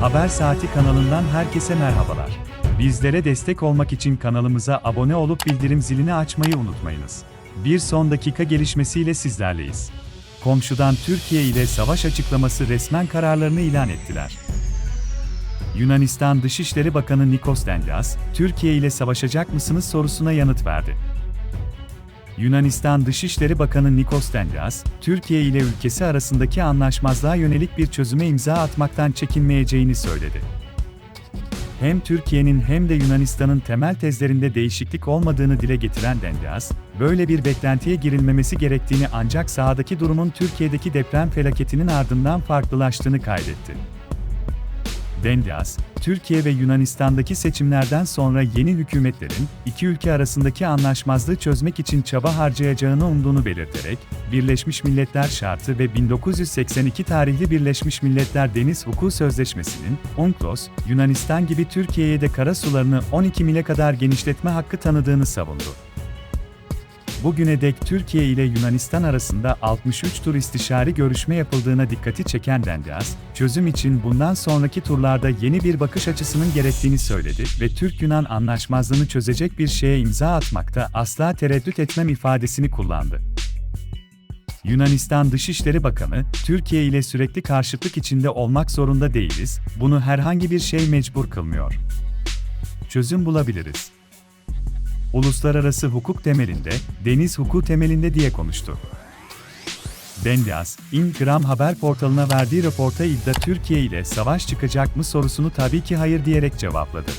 Haber Saati kanalından herkese merhabalar. Bizlere destek olmak için kanalımıza abone olup bildirim zilini açmayı unutmayınız. Bir son dakika gelişmesiyle sizlerleyiz. Komşudan Türkiye ile savaş açıklaması resmen kararlarını ilan ettiler. Yunanistan Dışişleri Bakanı Nikos Dendias, Türkiye ile savaşacak mısınız sorusuna yanıt verdi. Yunanistan Dışişleri Bakanı Nikos Dendias, Türkiye ile ülkesi arasındaki anlaşmazlığa yönelik bir çözüme imza atmaktan çekinmeyeceğini söyledi. Hem Türkiye'nin hem de Yunanistan'ın temel tezlerinde değişiklik olmadığını dile getiren Dendias, böyle bir beklentiye girilmemesi gerektiğini ancak sahadaki durumun Türkiye'deki deprem felaketinin ardından farklılaştığını kaydetti. Dendias, Türkiye ve Yunanistan'daki seçimlerden sonra yeni hükümetlerin iki ülke arasındaki anlaşmazlığı çözmek için çaba harcayacağını umduğunu belirterek, Birleşmiş Milletler Şartı ve 1982 tarihli Birleşmiş Milletler Deniz Hukuku Sözleşmesi'nin, UNCLOS, Yunanistan gibi Türkiye'ye de kara sularını 12 mile kadar genişletme hakkı tanıdığını savundu. Bugüne dek Türkiye ile Yunanistan arasında 63 tur istişari görüşme yapıldığına dikkati çeken Dendias, çözüm için bundan sonraki turlarda yeni bir bakış açısının gerektiğini söyledi ve Türk-Yunan anlaşmazlığını çözecek bir şeye imza atmakta asla tereddüt etmem ifadesini kullandı. Yunanistan Dışişleri Bakanı, Türkiye ile sürekli karşıtlık içinde olmak zorunda değiliz, bunu herhangi bir şey mecbur kılmıyor. Çözüm bulabiliriz uluslararası hukuk temelinde, deniz hukuku temelinde diye konuştu. Dendias, Ingram haber portalına verdiği röporta iddia Türkiye ile savaş çıkacak mı sorusunu tabii ki hayır diyerek cevapladı.